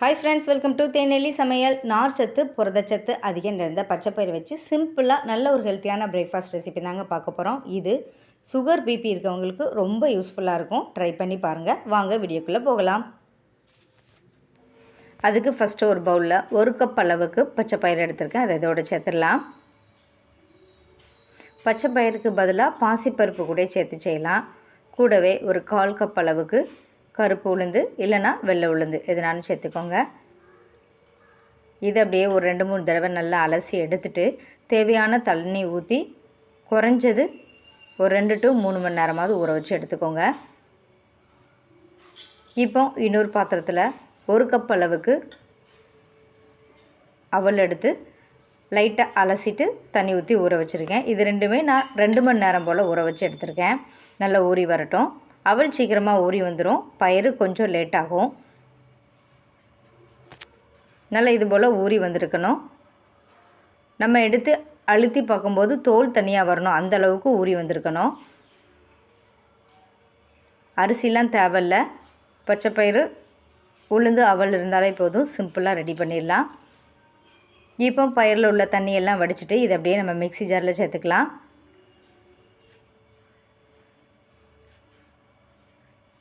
Hi friends welcome to தேனெல்லி சமையல். நார்ச்சத்து புரதச்சத்து அதிகம் நிறைந்த பச்சைப்பயிர் வச்சு சிம்பிளாக நல்ல ஒரு ஹெல்த்தியான பிரேக்ஃபாஸ்ட் ரெசிபி தாங்க பார்க்க போகிறோம் இது சுகர் பிபி இருக்கவங்களுக்கு ரொம்ப யூஸ்ஃபுல்லாக இருக்கும். ட்ரை பண்ணி பாருங்கள் வாங்க வீடியோக்குள்ளே போகலாம். அதுக்கு ஃபஸ்ட்டு ஒரு பவுலில் ஒரு கப் அளவுக்கு பச்சைப்பயிர் எடுத்திருக்கேன். அதை இதோட சேர்த்துடலாம். பச்சைப்பயிருக்கு பதிலாக பாசிப்பருப்பு கூட சேர்த்து செய்யலாம். கூடவே ஒரு கால் கப் அளவுக்கு கருப்பு உளுந்து இல்லைன்னா வெள்ளை உளுந்து. எதுனாலும் சேர்த்துக்கோங்க. இது அப்படியே ஒரு ரெண்டு மூணு தடவை நல்லா அலசி எடுத்துட்டு தேவையான தண்ணி ஊற்றி குறைஞ்சது ஒரு ரெண்டு டு மூணு மணி நேரமாவது ஊற வச்சு எடுத்துக்கோங்க. இப்போ இன்னொரு பாத்திரத்தில் ஒரு கப் அளவுக்கு அவல் எடுத்து லைட்டாக அலசிட்டு தண்ணி ஊற்றி ஊற வச்சுருக்கேன். இது ரெண்டுமே நான் ரெண்டு மணி நேரம் போல் ஊற வச்சு எடுத்திருக்கேன். நல்லா ஊறி வரட்டும். அவல் சீக்கிரமாக ஊறி வந்துடும் பயிறு கொஞ்சம் லேட் ஆகும். நல்லா இது போல் ஊறி வந்திருக்கணும். நம்ம எடுத்து அழுத்தி பார்க்கும்போது தோல் தனியாக வரணும். அந்த அளவுக்கு ஊறி வந்திருக்கணும். அரிசிலாம் தேவையில்ல. பச்சைப்பயிறு உளுந்து அவல் இருந்தாலே போதும். சிம்பிளாக ரெடி பண்ணிடலாம். இப்போ பயிரில் உள்ள தண்ணியெல்லாம் வடிச்சிட்டு இதை அப்படியே நம்ம மிக்ஸி ஜாரில் சேர்த்துக்கலாம்.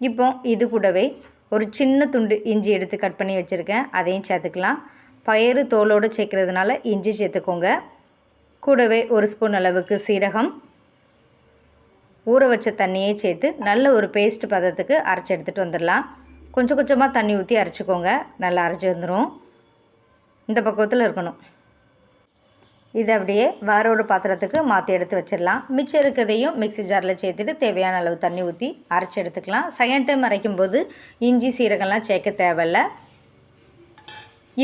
இப்போ இது கூடவே ஒரு சின்ன துண்டு இஞ்சி எடுத்து கட் பண்ணி வச்சுருக்கேன். அதையும் சேர்த்துக்கலாம். பயிறு தோலோடு சேர்க்குறதுனால இஞ்சி சேர்த்துக்கோங்க. கூடவே ஒரு ஸ்பூன் அளவுக்கு சீரகம். ஊற வச்ச தண்ணியே சேர்த்து நல்ல ஒரு பேஸ்ட் பதத்துக்கு அரைச்சி எடுத்துகிட்டு வந்துடலாம். கொஞ்சம் கொஞ்சமாக தண்ணி ஊற்றி அரைச்சிக்கோங்க. நல்லா அரைச்சி வந்துடும் இந்த பக்குவத்தில் இருக்கணும். இதை அப்படியே வேற ஒரு பாத்திரத்துக்கு மாற்றி எடுத்து வச்சிடலாம். மிச்சம் இருக்கிறதையும் மிக்ஸி ஜாரில் சேர்த்துட்டு தேவையான அளவு தண்ணி ஊற்றி அரைச்சி எடுத்துக்கலாம். செகண்ட் டைம் அரைக்கும் போது இஞ்சி சீரகம்லாம் சேர்க்க தேவையில்ல.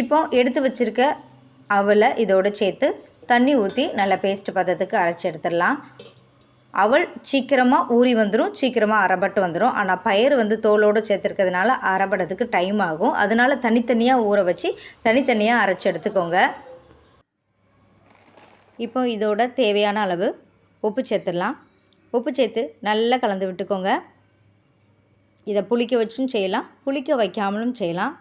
இப்போ எடுத்து வச்சுருக்க அவலை இதோடு சேர்த்து தண்ணி ஊற்றி நல்லா பேஸ்ட் பதத்துக்கு அரைச்சி எடுத்துடலாம். அவள் சீக்கிரமாக ஊறி வந்துடும் சீக்கிரமாக அரைபட்டு வந்துடும் ஆனால் பயிர் வந்து தோலோடு சேர்த்துருக்கிறதுனால அரைபடத்துக்கு டைம் ஆகும். அதனால் தனித்தனியாக ஊற வச்சு தனித்தனியாக அரைச்சி எடுத்துக்கோங்க. இப்போ இதோட தேவையான அளவு உப்பு சேர்த்துடலாம். உப்பு சேர்த்து நல்லா கலந்து விட்டுக்கோங்க. இதை புளிக்க வச்சும் செய்யலாம். புளிக்க வைக்காமலும் செய்யலாம்.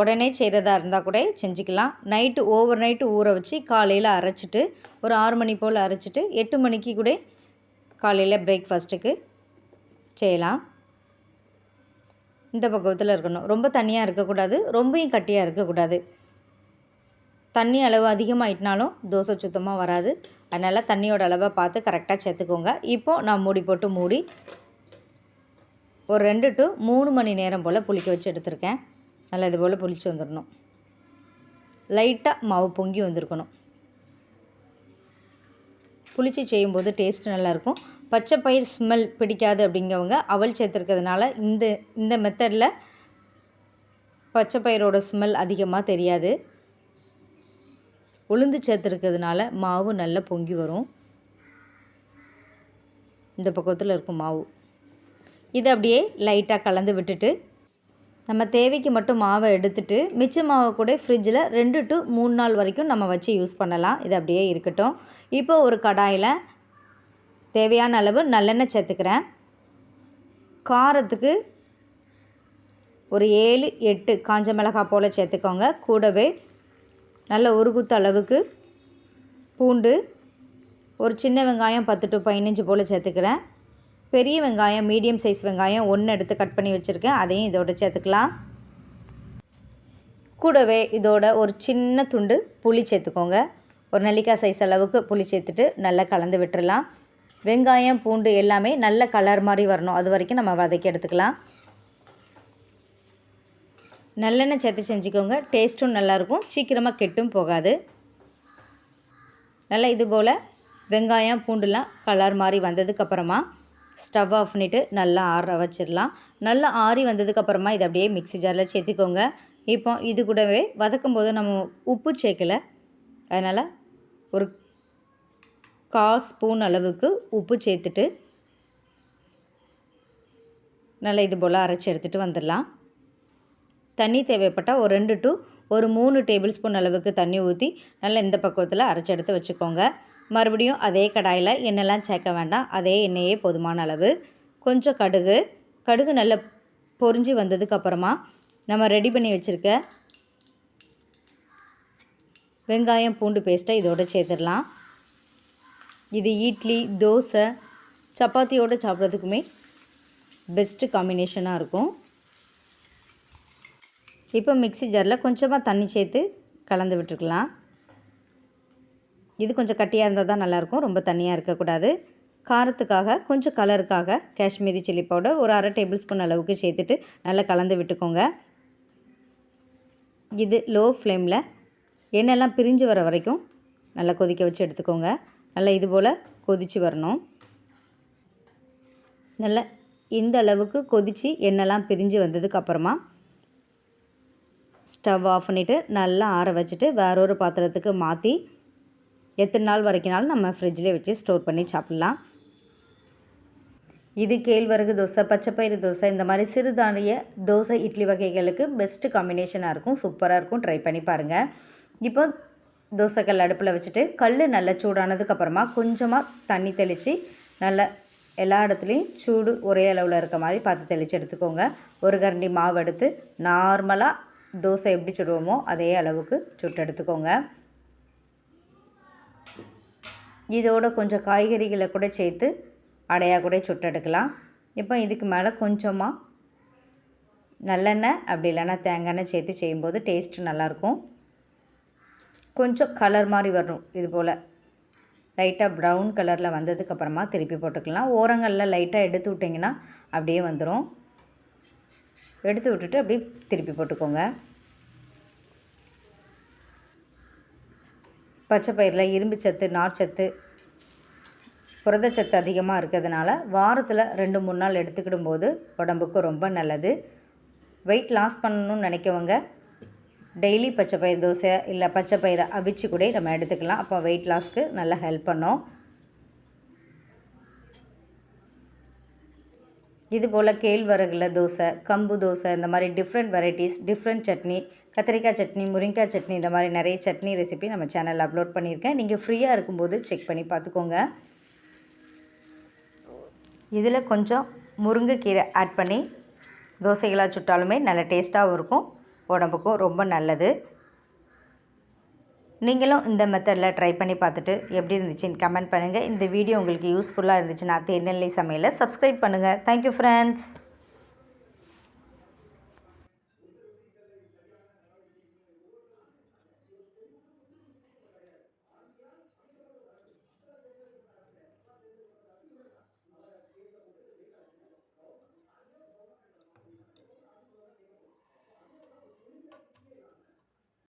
உடனே செய்கிறதா இருந்தால் கூட செஞ்சுக்கலாம். நைட்டு ஓவர் நைட்டு ஊற வச்சு காலையில் அரைச்சிட்டு ஒரு ஆறு மணி போல் அரைச்சிட்டு எட்டு மணிக்கு கூட காலையில் பிரேக்ஃபாஸ்ட்டுக்கு செய்யலாம். இந்த பக்குவத்தில் இருக்கணும். ரொம்ப தனியாக இருக்கக்கூடாது. ரொம்பையும் கட்டியாக இருக்கக்கூடாது. தண்ணி அளவு அதிகமாகிட்டனாலும் தோசை சுத்தமாக வராது. அதனால் தண்ணியோட அளவை பார்த்து கரெக்டாக சேர்த்துக்கோங்க. இப்போது நான் மூடி போட்டு மூடி ஒரு ரெண்டு டு மூணு மணி நேரம் போல் புளிக்க வச்சு எடுத்திருக்கேன். நல்லா இது போல் புளிச்சு வந்துடணும் லைட்டாக மாவு பொங்கி வந்திருக்கணும். புளிச்சு செய்யும்போது டேஸ்ட் நல்லாயிருக்கும். பச்சை பயிர் ஸ்மெல் பிடிக்காது அப்படிங்கவங்க அவல் சேர்த்துருக்கிறதுனால இந்த இந்த மெத்தடில் பச்சை பயிரோட ஸ்மெல் அதிகமாக தெரியாது. உளுந்து சேர்த்துருக்கிறதுனால மாவு நல்லா பொங்கி வரும். இந்த பக்கத்தில் இருக்கும் மாவு. இதை அப்படியே லைட்டாக கலந்து விட்டுட்டு நம்ம தேவைக்கு மட்டும் மாவை எடுத்துட்டு மிச்ச மாவை கூட ஃப்ரிட்ஜில் ரெண்டு டு மூணு நாள் வரைக்கும் நம்ம வச்சு யூஸ் பண்ணலாம். இது அப்படியே இருக்கட்டும். இப்போ ஒரு கடாயில் தேவையான அளவு நல்லெண்ணெய் சேர்த்துக்கிறேன். காரத்துக்கு ஒரு ஏழு எட்டு காஞ்ச மிளகாய் போல் சேர்த்துக்கோங்க. கூடவே நல்ல ஒரு குத்து அளவுக்கு பூண்டு ஒரு சின்ன வெங்காயம் பத்து டு பதினஞ்சு போல் சேர்த்துக்கிறேன். பெரிய வெங்காயம் மீடியம் சைஸ் வெங்காயம் ஒன்று எடுத்து கட் பண்ணி வச்சுருக்கேன். அதையும் இதோட சேர்த்துக்கலாம். கூடவே இதோட ஒரு சின்ன துண்டு புளி சேர்த்துக்கோங்க. ஒரு நெல்லிக்காய் சைஸ் அளவுக்கு புளி சேர்த்துட்டு நல்லா கலந்து விட்டுடலாம் வெங்காயம் பூண்டு எல்லாமே நல்ல கலர் மாதிரி வரணும். அது வரைக்கும் நம்ம வதக்கி எடுத்துக்கலாம். நல்லெண்ணெய் சேர்த்து செஞ்சுக்கோங்க. டேஸ்ட்டும் நல்லாயிருக்கும். சீக்கிரமாக கெட்டும் போகாது. நல்லா இது போல் வெங்காயம் பூண்டுலாம் கலர் மாதிரி வந்ததுக்கப்புறமா ஸ்டவ் ஆஃப் பண்ணிவிட்டு நல்லா ஆற வச்சிடலாம். நல்லா ஆறி வந்ததுக்கப்புறமா இதை அப்படியே மிக்ஸி ஜாரில் சேர்த்துக்கோங்க. இப்போ இது கூடவே வதக்கும் போது நம்ம உப்பு சேர்க்கலை. அதனால் ஒரு கால் ஸ்பூன் அளவுக்கு உப்பு சேர்த்துட்டு நல்லா இது போல் அரைச்சி எடுத்துகிட்டு வந்துடலாம். தண்ணி தேவைப்பட்டால் ஒரு ரெண்டு டு ஒரு மூணு டேபிள் ஸ்பூன் அளவுக்கு தண்ணி ஊற்றி நல்லா இந்த பக்குவத்தில் அரைச்சி எடுத்து வச்சுக்கோங்க. மறுபடியும் அதே கடாயில் எண்ணெய்லாம் சேர்க்க வேண்டாம். அதே எண்ணெயே போதுமான அளவு. கொஞ்சம் கடுகு. கடுகு நல்லா பொரிஞ்சு வந்ததுக்கப்புறமா நம்ம ரெடி பண்ணி வச்சுருக்க வெங்காயம் பூண்டு பேஸ்ட்டை இதோடு சேர்த்துடலாம். இது இட்லி தோசை சப்பாத்தியோடு சாப்பிட்றதுக்குமே பெஸ்ட்டு காம்பினேஷனாக இருக்கும். இப்போ மிக்ஸி ஜாரில் கொஞ்சமாக தண்ணி சேர்த்து கலந்து விட்டுருக்கலாம். இது கொஞ்சம் கட்டியாக இருந்தால் தான் நல்லாயிருக்கும். ரொம்ப தண்ணியாக இருக்கக்கூடாது. காரத்துக்காக கொஞ்சம் கலருக்காக காஷ்மீரி சில்லி பவுடர் ஒரு அரை டேபிள் ஸ்பூன் அளவுக்கு சேர்த்துட்டு நல்லா கலந்து விட்டுக்கோங்க. இது லோ ஃப்ளேமில் எண்ணெய்லாம் பிரிஞ்சு வர வரைக்கும் நல்லா கொதிக்க வச்சு எடுத்துக்கோங்க. நல்லா இது போல் கொதித்து வரணும். நல்லா இந்த அளவுக்கு கொதித்து எண்ணெய்லாம் பிரிஞ்சு வந்ததுக்கப்புறமா ஸ்டவ் ஆஃப் பண்ணிவிட்டு நல்லா ஆற வச்சுட்டு வேற ஒரு பாத்திரத்துக்கு மாற்றி எத்தனை நாள் வரைக்கும்னாலும் நம்ம ஃப்ரிட்ஜ்லேயே வச்சு ஸ்டோர் பண்ணி சாப்பிட்லாம். இது கேழ்வரகு தோசை பச்சைப்பயிறு தோசை இந்த மாதிரி சிறுதானிய தோசை இட்லி வகைகளுக்கு பெஸ்ட்டு காம்பினேஷனாக இருக்கும். சூப்பராக இருக்கும். ட்ரை பண்ணி பாருங்கள் இப்போ தோசைக்கல் அடுப்பில் வச்சுட்டு கல் நல்லா சூடானதுக்கப்புறமா கொஞ்சமாக தண்ணி தெளித்து நல்லா எல்லா இடத்துலையும் சூடு ஒரே அளவில் இருக்க மாதிரி பார்த்து தெளித்து எடுத்துக்கோங்க. ஒரு கரண்டி மாவு எடுத்து நார்மலாக தோசை எப்படி சுடுவோமோ அதே அளவுக்கு சுட்டு எடுத்துக்கோங்க. இதோட கொஞ்சம் காய்கறிகளை கூட சேர்த்து அடையாக கூட சுட்டு எடுக்கலாம். இப்போ இதுக்கு மேலே கொஞ்சமாக நல்லெண்ணெய் அப்படி இல்லைன்னா தேங்காய் எண்ணெய் சேர்த்து செய்யும்போது டேஸ்ட்டு நல்லாயிருக்கும். கொஞ்சம் கலர் மாதிரி வரணும் இது போல். லைட்டாக ப்ரௌன் கலரில் வந்ததுக்கப்புறமா திருப்பி போட்டுக்கலாம். ஓரங்களில் லைட்டாக எடுத்து விட்டிங்கன்னா அப்படியே வந்துடும் எடுத்து விட்டுட்டு அப்படியே திருப்பி போட்டுக்கோங்க. பச்சை பயிரில் இரும்பு சத்து நார்ச்சத்து புரதச்சத்து அதிகமாக இருக்கிறதுனால வாரத்தில் ரெண்டு மூணு நாள் எடுத்துக்கிடும் போது உடம்புக்கு ரொம்ப நல்லது. வெயிட் லாஸ் பண்ணணும்னு நினைக்கவங்க. டெய்லி பச்சை பயிர் தோசை இல்லை பச்சை பயிரை அவிச்சு கூட நம்ம எடுத்துக்கலாம். அப்போ வெயிட் லாஸ்க்கு நல்லா ஹெல்ப் பண்ணும். இது போல் கேழ்வரகுல தோசை கம்பு தோசை இந்த மாதிரி டிஃப்ரெண்ட் வெரைட்டிஸ் டிஃப்ரெண்ட் சட்னி கத்திரிக்காய் சட்னி முருங்கைக்காய் சட்னி இந்த மாதிரி நிறைய சட்னி ரெசிபி நம்ம சேனலில் அப்லோட் பண்ணியிருக்கேன். நீங்கள் ஃப்ரீயாக இருக்கும்போது செக் பண்ணி பார்த்துக்கோங்க. இதில் கொஞ்சம் முருங்கைக்கீரை ஆட் பண்ணி தோசைகளாக சுட்டாலுமே நல்ல டேஸ்ட்டாகவும் இருக்கும். உடம்புக்கும் ரொம்ப நல்லது. நீங்களும் இந்த மெத்தடில் ட்ரை பண்ணி பார்த்துட்டு எப்படி இருந்துச்சுன்னு கமெண்ட் பண்ணுங்கள் இந்த வீடியோ உங்களுக்கு யூஸ்ஃபுல்லாக இருந்துச்சுன்னா தேநெல்லை சமையலை சப்ஸ்கிரைப் பண்ணுங்கள் தேங்க்யூ ஃப்ரெண்ட்ஸ்